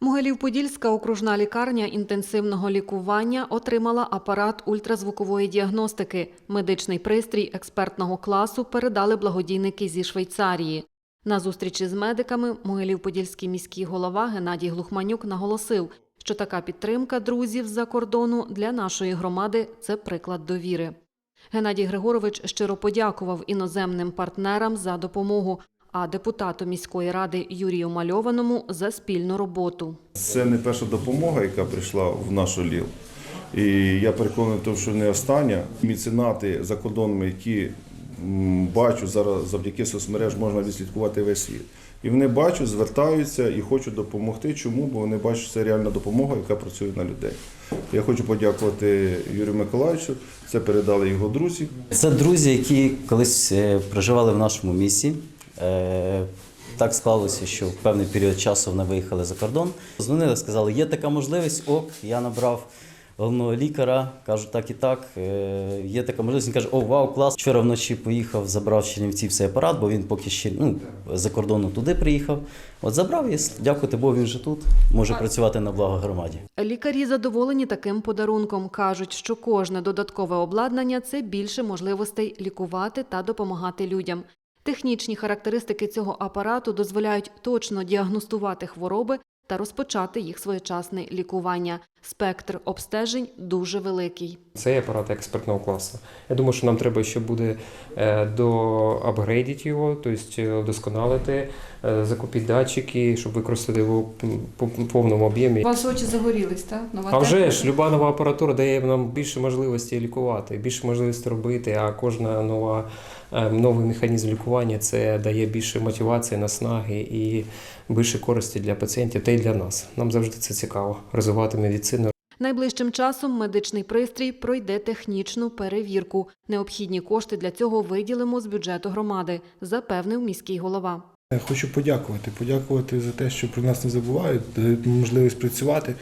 Могилів-Подільська окружна лікарня інтенсивного лікування отримала апарат ультразвукової діагностики. Медичний пристрій експертного класу передали благодійники зі Швейцарії. На зустрічі з медиками Могилів-Подільський міський голова Геннадій Глухманюк наголосив, що така підтримка друзів з-за кордону для нашої громади це приклад довіри. Геннадій Григорович щиро подякував іноземним партнерам за допомогу, а депутату міської ради Юрію Мальованому за спільну роботу. Це не перша допомога, яка прийшла в нашу ЛІЛ. І я переконаний, що не остання. Міценати за кордонами, які бачу зараз завдяки соцмереж можна відслідкувати весь світ. І вони бачать, звертаються і хочуть допомогти. Чому? Бо вони бачать, що це реальна допомога, яка працює на людей. Я хочу подякувати Юрію Миколаївичу. Це передали його друзі. Це друзі, які колись е, проживали в нашому місті. Е, Так склалося, що в певний період часу вони виїхали за кордон. Дзвонили, сказали, є така можливість. Ок, я набрав головного лікаря, кажу так і так. е, Є така можливість. Він каже, о, вау, клас. Вчора вночі поїхав, забрав з Чернівців цей апарат, бо він поки ще ну, за кордону туди приїхав. От забрав і дякувати Богу, він вже тут може працювати на благо громаді. Лікарі задоволені таким подарунком. кажуть, що кожне додаткове обладнання це більше можливостей лікувати та допомагати людям. Технічні характеристики цього апарату дозволяють точно діагностувати хвороби та розпочати їх своєчасне лікування. Спектр обстежень дуже великий. Це апарат експертного класу. Я думаю, що нам треба ще буде е, доапгрейдити його, тобто вдосконалити, е, закупити датчики, щоб використати його по повному об'ємі. У вас очі загорілись, так? Нова А вже ж люба нова апаратура дає нам більше можливостей лікувати, більше можливостей робити. А кожна нова е, новий механізм лікування це дає більше мотивації, наснаги і більше користі для пацієнтів та й для нас. Нам завжди це цікаво розвивати медицину. Найближчим часом медичний пристрій пройде технічну перевірку. Необхідні кошти для цього виділимо з бюджету громади, запевнив міський голова. Хочу подякувати, подякувати за те, що про нас не забувають, дають можливість працювати.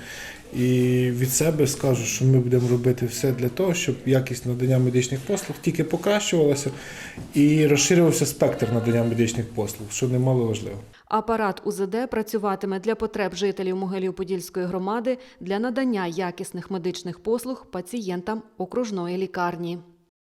І від себе скажу, що ми будемо робити все для того, щоб якість надання медичних послуг тільки покращувалася і розширювався спектр надання медичних послуг, що немало важливо. Апарат УЗД працюватиме для потреб жителів Могилів-Подільської громади для надання якісних медичних послуг пацієнтам окружної лікарні.